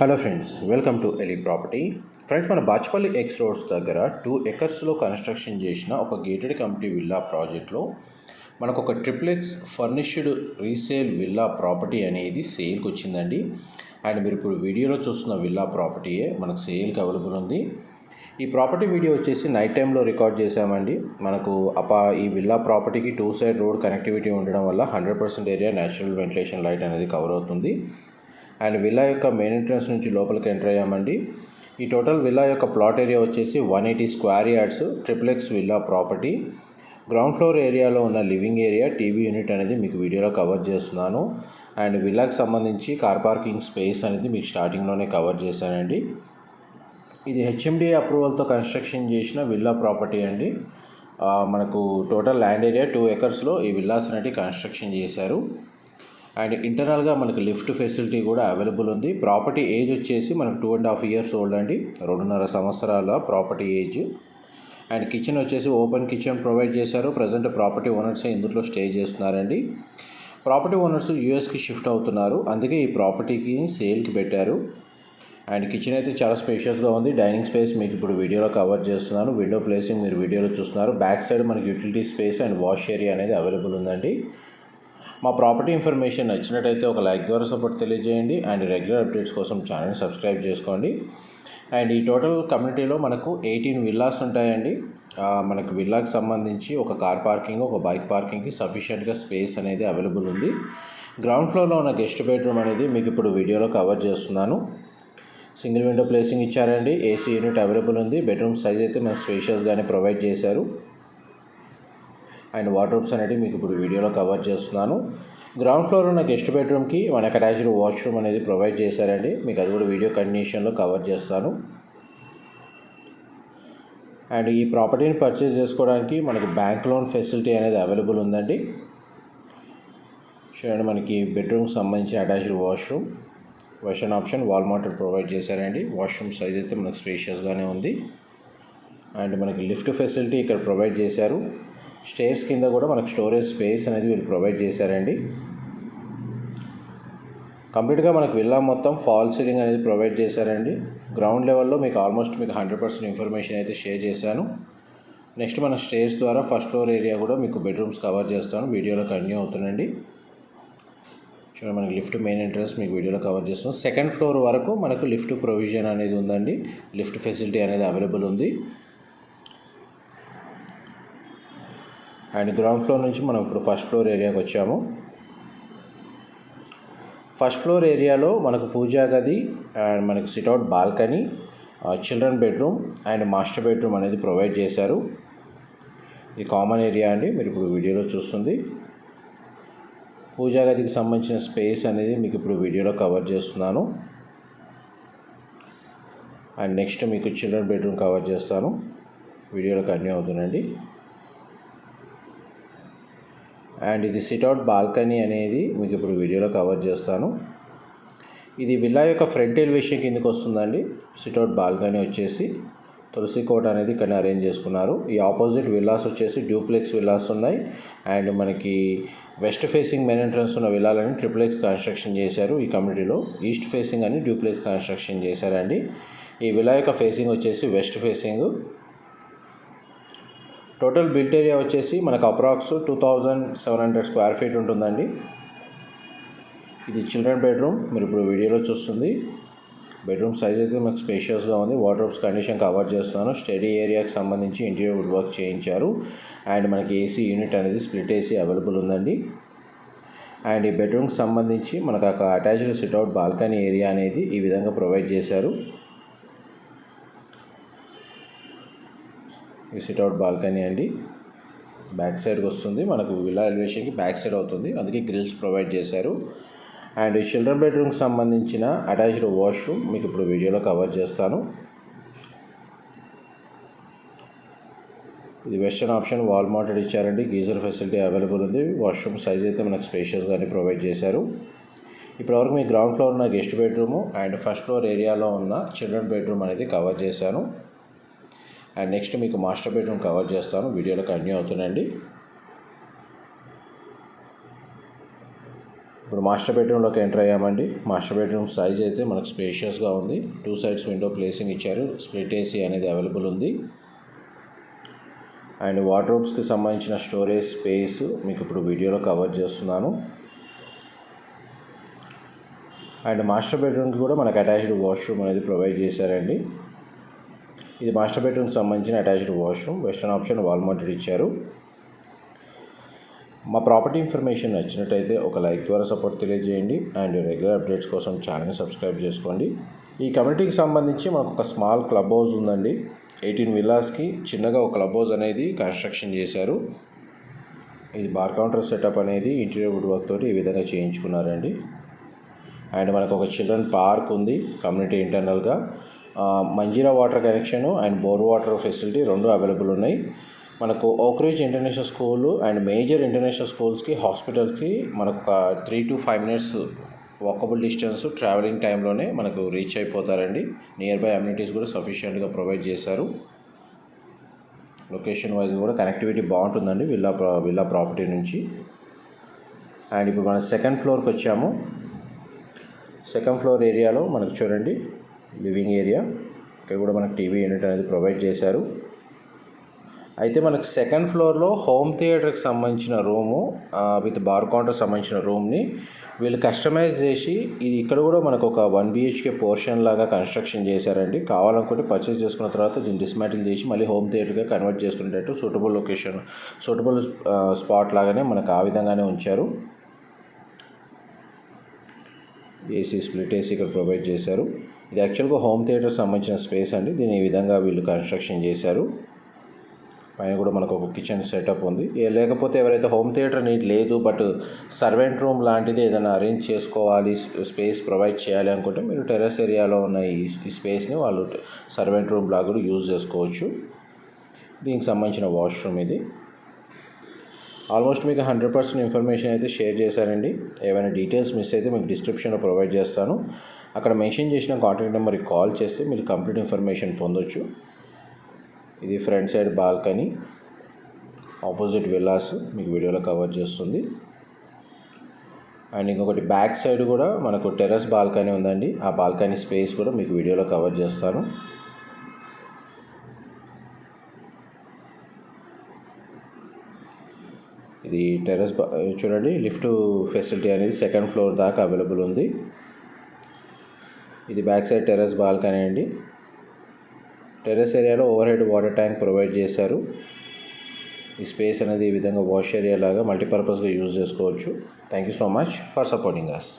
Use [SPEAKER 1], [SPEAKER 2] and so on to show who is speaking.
[SPEAKER 1] Hello friends welcome to Eli property friends మన Bachupally X roads దగ్గర two ఎకర్స్లో construction చేసిన ఒక గేటెడ్ కంపెనీ విల్లా ప్రాజెక్ట్లో మనకు ఒక triplex furnished resale villa property అనేది సేల్కి వచ్చిందండి. అండ్ మీరు ఇప్పుడు వీడియోలో చూస్తున్న విల్లా ప్రాపర్టీయే మనకు సేల్కి అవైలబుల్ ఉంది. ఈ ప్రాపర్టీ వీడియో వచ్చేసి నైట్ టైంలో రికార్డ్ చేశామండి. మనకు అప ఈ విల్లా ప్రాపర్టీకి టూ సైడ్ రోడ్ కనెక్టివిటీ ఉండడం వల్ల hundred percent area natural ventilation light అనేది కవర్ అవుతుంది. అండ్ విల్లా యొక్క మెయిన్ ఎంట్రన్స్ నుంచి లోపలికి ఎంటర్ అయ్యామండి. ఈ టోటల్ విల్లా యొక్క ప్లాట్ ఏరియా వచ్చేసి one eighty square yards triplex villa property. Ground floor ఏరియాలో ఉన్న లివింగ్ ఏరియా టీవీ యూనిట్ అనేది మీకు వీడియోలో కవర్ చేస్తున్నాను. అండ్ విల్లాకి సంబంధించి కార్ పార్కింగ్ స్పేస్ అనేది మీకు స్టార్టింగ్లోనే కవర్ చేశానండి. ఇది హెచ్ఎండిఏ అప్రూవల్తో కన్స్ట్రక్షన్ చేసిన విల్లా ప్రాపర్టీ అండి. మనకు టోటల్ ల్యాండ్ ఏరియా టూ ఎకర్స్లో ఈ విల్లాస్ అనేటివి కన్స్ట్రక్షన్ చేశారు. అండ్ ఇంటర్నల్గా మనకి లిఫ్ట్ ఫెసిలిటీ కూడా అవైలబుల్ ఉంది. ప్రాపర్టీ ఏజ్ వచ్చేసి మనకు two and half years old అండి. రెండున్నర సంవత్సరాల ప్రాపర్టీ ఏజ్. అండ్ కిచెన్ వచ్చేసి ఓపెన్ కిచెన్ ప్రొవైడ్ చేశారు. ప్రజెంట్ ప్రాపర్టీ ఓనర్స్ ఇందులో స్టే చేస్తున్నారండి. ప్రాపర్టీ ఓనర్స్ యూఎస్కి షిఫ్ట్ అవుతున్నారు. అందుకే ఈ ప్రాపర్టీకి సేల్కి పెట్టారు. అండ్ కిచెన్ అయితే చాలా స్పేషియస్గా ఉంది. డైనింగ్ స్పేస్ మీకు ఇప్పుడు వీడియోలో కవర్ చేస్తున్నాను. విండో ప్లేసింగ్ మీరు వీడియోలో చూస్తున్నారు. బ్యాక్ సైడ్ మనకి utility space and wash area అనేది అవైలబుల్ ఉందండి. మా ప్రాపర్టీ ఇన్ఫర్మేషన్ నచ్చినట్టయితే ఒక లైక్ ద్వారా సపోర్ట్ తెలియజేయండి అండ్ రెగ్యులర్ అప్డేట్స్ కోసం ఛానల్ సబ్స్క్రైబ్ చేసుకోండి. అండ్ ఈ టోటల్ కమ్యూనిటీలో మనకు ఎయిటీన్ విల్లాస్ ఉంటాయండి. మనకు విల్లాకి సంబంధించి ఒక కార్ పార్కింగ్ ఒక బైక్ పార్కింగ్కి సఫిషియెంట్గా స్పేస్ అనేది అవైలబుల్ ఉంది. గ్రౌండ్ ఫ్లోర్లో ఉన్న గెస్ట్ బెడ్రూమ్ అనేది మీకు ఇప్పుడు వీడియోలో కవర్ చేస్తున్నాను. సింగిల్ విండో ప్లేసింగ్ ఇచ్చారండి. ఏసీ యూనిట్ అవైలబుల్ ఉంది. బెడ్రూమ్ సైజ్ అయితే మనకు స్పేషియస్గానే ప్రొవైడ్ చేశారు. అండ్ వార్డ్రోబ్స్ అనేవి మీకు ఇప్పుడు వీడియోలో కవర్ చేస్తున్నాను. గ్రౌండ్ ఫ్లోర్ ఉన్న గెస్ట్ బెడ్రూమ్కి మనకు అటాచ్డ్ వాష్రూమ్ అనేది ప్రొవైడ్ చేశారండి. మీకు అది కూడా వీడియో కండిషన్లో కవర్ చేస్తాను. అండ్ ఈ ప్రాపర్టీని పర్చేస్ చేసుకోవడానికి మనకు బ్యాంక్ లోన్ ఫెసిలిటీ అనేది అవైలబుల్ ఉందండి. చూడండి మనకి బెడ్రూమ్కి సంబంధించిన attached washroom western option wall mounted provide చేశారండి. వాష్రూమ్ సైజ్ అయితే మనకు స్పేషియస్గానే ఉంది. అండ్ మనకి లిఫ్ట్ ఫెసిలిటీ ఇక్కడ ప్రొవైడ్ చేశారు. స్టేర్స్ కింద కూడా మనకు స్టోరేజ్ స్పేస్ అనేది వీళ్ళు ప్రొవైడ్ చేశారండి. కంప్లీట్గా మనకు విల్లా మొత్తం ఫాల్ సీలింగ్ అనేది ప్రొవైడ్ చేశారండి. గ్రౌండ్ లెవెల్లో మీకు ఆల్మోస్ట్ మీకు హండ్రెడ్ పర్సెంట్ ఇన్ఫర్మేషన్ అయితే షేర్ చేశాను. నెక్స్ట్ మన స్టేర్స్ ద్వారా ఫస్ట్ ఫ్లోర్ ఏరియా కూడా మీకు బెడ్రూమ్స్ కవర్ చేస్తాను. వీడియోలో కంటిన్యూ అవుతుందండి. చూడండి మనకి లిఫ్ట్ మెయిన్ ఎంట్రన్స్ మీకు వీడియోలో కవర్ చేస్తాం సెకండ్ ఫ్లోర్ వరకు మనకు లిఫ్ట్ ప్రొవిజన్ అనేది ఉందండి. లిఫ్ట్ ఫెసిలిటీ అనేది అవైలబుల్ ఉంది. అండ్ గ్రౌండ్ ఫ్లోర్ నుంచి మనం ఇప్పుడు ఫస్ట్ ఫ్లోర్ ఏరియాకి వచ్చాము. ఫస్ట్ ఫ్లోర్ ఏరియాలో మనకు పూజా గది అండ్ మనకు sit out balcony children bedroom and master bedroom అనేది ప్రొవైడ్ చేశారు. ఇది కామన్ ఏరియా అండి మీరు ఇప్పుడు వీడియోలో చూస్తుంది. పూజా గదికి సంబంధించిన స్పేస్ అనేది మీకు ఇప్పుడు వీడియోలో కవర్ చేస్తున్నాను. అండ్ నెక్స్ట్ మీకు చిల్డ్రన్ బెడ్రూమ్ కవర్ చేస్తాను. వీడియోలో కంటిన్యూ అవుతుందండి. అండ్ ఇది సిట్అవుట్ బాల్కనీ అనేది మీకు ఇప్పుడు వీడియోలో కవర్ చేస్తాను. ఇది విల్లా యొక్క ఫ్రంట్ ఎలివేషన్ కిందకి వస్తుందండి. సిట్అవుట్ బాల్కనీ వచ్చేసి తులసి కోట అనేది ఇక్కడ అరేంజ్ చేసుకున్నారు. ఈ ఆపోజిట్ విల్లాస్ వచ్చేసి డ్యూప్లెక్స్ విల్లాస్ ఉన్నాయి. అండ్ మనకి వెస్ట్ ఫేసింగ్ మెయిన్ ఎంట్రన్స్ ఉన్న విల్లాలని ట్రిప్లెక్స్ కన్స్ట్రక్షన్ చేశారు ఈ కమ్యూనిటీలో ఈస్ట్ ఫేసింగ్ అని డ్యూప్లెక్స్ కన్స్ట్రక్షన్ చేశారండి. ఈ విల్లా యొక్క ఫేసింగ్ వచ్చేసి west facing total built area వచ్చేసి మనకు approx two thousand seven hundred square feet ఉంటుందండి. ఇది చిల్డ్రన్ బెడ్రూమ్ మీరు ఇప్పుడు వీడియోలో చూస్తుంది. బెడ్రూమ్ సైజ్ అయితే మనకు స్పేషియస్గా ఉంది. వార్డ్రోబ్స్ కండిషన్ కవర్ చేస్తున్నాను. స్టడీ ఏరియాకి సంబంధించి ఇంటీరియర్ వుడ్ వర్క్ చేయించారు. అండ్ మనకి ఏసీ యూనిట్ అనేది స్ప్లిట్ ఏసీ అవైలబుల్ ఉందండి. అండ్ ఈ బెడ్రూమ్కి సంబంధించి మనకు ఒక అటాచ్డ్ సిట్అవుట్ బాల్కనీ ఏరియా అనేది ఈ విధంగా ప్రొవైడ్ చేశారు. ఈ సిట్అవుట్ బాల్కనీ అండి. బ్యాక్ సైడ్కి వస్తుంది. మనకు విలా ఎలివేషన్కి బ్యాక్ సైడ్ అవుతుంది. అందుకే గ్రిల్స్ ప్రొవైడ్ చేశారు. అండ్ చిల్డ్రన్ బెడ్రూమ్కి సంబంధించిన అటాచ్డ్ వాష్రూమ్ మీకు ఇప్పుడు వీడియోలో కవర్ చేస్తాను. ఇది వెస్టర్న్ ఆప్షన్ వాల్ మౌంటెడ్ ఇచ్చారండి. గీజర్ ఫెసిలిటీ అవైలబుల్ ఉంది. వాష్రూమ్ సైజ్ అయితే మనకు స్పేషియస్గానే ప్రొవైడ్ చేశారు. ఇప్పటివరకు మీ గ్రౌండ్ ఫ్లోర్ ఉన్న guest bedroom and first floor ఏరియాలో ఉన్న చిల్డ్రన్ బెడ్రూమ్ అనేది కవర్ చేశాను. అండ్ నెక్స్ట్ మీకు మాస్టర్ బెడ్రూమ్ కవర్ చేస్తాను. వీడియోలో కంటిన్యూ అవుతుందండి ఇప్పుడు మాస్టర్ బెడ్రూమ్లోకి ఎంటర్ అయ్యామండి. మాస్టర్ బెడ్రూమ్ సైజ్ అయితే మనకు స్పేషియస్గా ఉంది. టూ సైడ్స్ విండో ప్లేసింగ్ ఇచ్చారు. స్ప్లిట్ ఏసీ అనేది అవైలబుల్ ఉంది. అండ్ వార్డ్రోబ్స్కి సంబంధించిన స్టోరేజ్ స్పేస్ మీకు ఇప్పుడు వీడియోలో కవర్ చేస్తున్నాను. అండ్ మాస్టర్ బెడ్రూమ్కి కూడా మనకు అటాచ్డ్ వాష్రూమ్ అనేది ప్రొవైడ్ చేశారండి. ఇది మాస్టర్ బెడ్రూమ్కి సంబంధించిన attached washroom. Western option wall mounted ఇచ్చారు. మా ప్రాపర్టీ ఇన్ఫర్మేషన్ నచ్చినట్టయితే ఒక లైక్ ద్వారా సపోర్ట్ తెలియజేయండి. అండ్ రెగ్యులర్ అప్డేట్స్ కోసం ఛానల్ని సబ్స్క్రైబ్ చేసుకోండి. ఈ కమ్యూనిటీకి సంబంధించి మనకు ఒక స్మాల్ క్లబ్ హౌస్ ఉందండి. ఎయిటీన్ విల్లాస్కి చిన్నగా ఒక క్లబ్ హౌస్ అనేది కన్స్ట్రక్షన్ చేశారు. ఇది బార్ కౌంటర్ సెటప్ అనేది ఇంటీరియర్ వుడ్ వర్క్ తోటి ఈ విధంగా చేయించుకున్నారండి. అండ్ మనకు ఒక చిల్డ్రన్ పార్క్ ఉంది కమ్యూనిటీ ఇంటర్నల్గా. Manjira water connection and bore water facility రెండు అవైలబుల్ ఉన్నాయి. మనకు Oakridge international school and major international స్కూల్స్కి హాస్పిటల్స్కి మనకు ఒక three to five minutes walkable distance travelling టైంలోనే మనకు రీచ్ అయిపోతారండి. నియర్ బై అమ్యూనిటీస్ కూడా సఫిషియెంట్గా ప్రొవైడ్ చేశారు. లొకేషన్ వైజ్ కూడా కనెక్టివిటీ బాగుంటుందండి విల్లా ప్రా విల్లా ప్రాపర్టీ నుంచి. అండ్ ఇప్పుడు మనం సెకండ్ ఫ్లోర్కి వచ్చాము. సెకండ్ ఫ్లోర్ ఏరియాలో మనకు చూడండి. Living area. ఇక్కడ కూడా మనకు టీవీ యూనిట్ అనేది ప్రొవైడ్ చేశారు. అయితే మనకు సెకండ్ ఫ్లోర్లో హోమ్ థియేటర్కి సంబంధించిన రూము విత్ బార్ కౌంటర్ సంబంధించిన రూమ్ని వీళ్ళు కస్టమైజ్ చేసి ఇది ఇక్కడ కూడా మనకు ఒక వన్ బిహెచ్కే పోర్షన్ లాగా కన్స్ట్రక్షన్ చేశారండి. కావాలనుకుంటే పర్చేస్ చేసుకున్న తర్వాత దీన్ని డిస్మాటిల్ చేసి మళ్ళీ హోమ్ థియేటర్గా కన్వర్ట్ చేసుకునేటట్టు సూటబుల్ లొకేషన్ సూటబుల్ స్పాట్ లాగానే మనకు ఆ విధంగానే ఉంచారు. ఏసీ స్ప్లిట్ ఏసీ ఇక్కడ ప్రొవైడ్ చేశారు. ఇది యాక్చువల్గా హోమ్ థియేటర్ సంబంధించిన స్పేస్ అండి. దీన్ని ఈ విధంగా వీళ్ళు కన్స్ట్రక్షన్ చేశారు. పైన కూడా మనకు ఒక కిచెన్ సెటప్ ఉంది. లేకపోతే ఎవరైతే హోమ్ థియేటర్ నీట్ లేదు బట్ సర్వెంట్ రూమ్ లాంటిది ఏదైనా అరేంజ్ చేసుకోవాలి స్పేస్ ప్రొవైడ్ చేయాలి అనుకుంటే మీరు టెర్రస్ ఏరియాలో ఉన్న ఈ ఈ స్పేస్ని వాళ్ళు సర్వెంట్ రూమ్ లాగా కూడా యూజ్ చేసుకోవచ్చు. దీనికి సంబంధించిన వాష్రూమ్ ఇది. ఆల్మోస్ట్ మీకు హండ్రెడ్ పర్సెంట్ ఇన్ఫర్మేషన్ అయితే షేర్ చేశానండి. ఏమైనా డీటెయిల్స్ మిస్ అయితే మీకు డిస్క్రిప్షన్లో ప్రొవైడ్ చేస్తాను. అక్కడ మెన్షన్ చేసిన కాంటాక్ట్ నెంబర్కి కాల్ చేస్తే మీరు కంప్లీట్ ఇన్ఫర్మేషన్ పొందొచ్చు. ఇది front side balcony opposite villas మీకు వీడియోలో కవర్ చేస్తుంది. అండ్ ఇంకొకటి బ్యాక్ సైడ్ కూడా మనకు టెర్రస్ బాల్కనీ ఉందండి. ఆ బాల్కనీ స్పేస్ కూడా మీకు వీడియోలో కవర్ చేస్తాను. ఇది టెర్రస్ చూడండి లిఫ్ట్ ఫెసిలిటీ అనేది సెకండ్ ఫ్లోర్ దాకా అవైలబుల్ ఉంది. ఇది బ్యాక్ సైడ్ టెర్రస్ బాల్కనీ అండి. టెర్రస్ ఏరియాలో over head water tank provide చేశారు. ఈ స్పేస్ అనేది ఈ విధంగా వాష్ ఏరియా లాగా మల్టీపర్పస్గా యూజ్ చేసుకోవచ్చు. Thank you so much for supporting us